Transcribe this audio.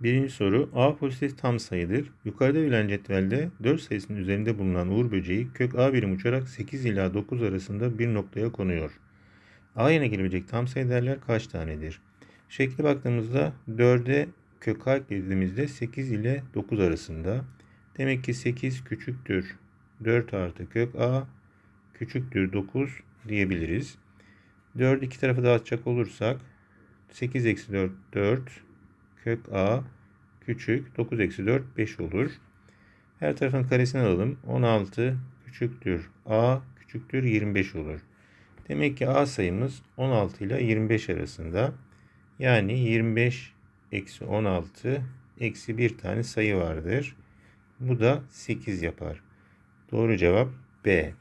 Birinci soru A pozitif tam sayıdır. Yukarıda verilen cetvelde 4 sayısının üzerinde bulunan uğur böceği kök A birim uçarak 8 ila 9 arasında bir noktaya konuyor. A yerine gelebilecek tam sayı değerler kaç tanedir? Şekle baktığımızda 4'e kök A eklediğimizde 8 ile 9 arasında. Demek ki 8 küçüktür 4 artı kök A küçüktür 9 diyebiliriz. 4 iki tarafı dağıtacak olursak 8 eksi 4 4 kök a küçük 9 eksi 4 5 olur. Her tarafın karesini alalım. 16 küçüktür a küçüktür 25 olur. Demek ki a sayımız 16 ile 25 arasında. Yani 25 eksi 16 eksi bir tane sayı vardır. Bu da 8 yapar. Doğru cevap B.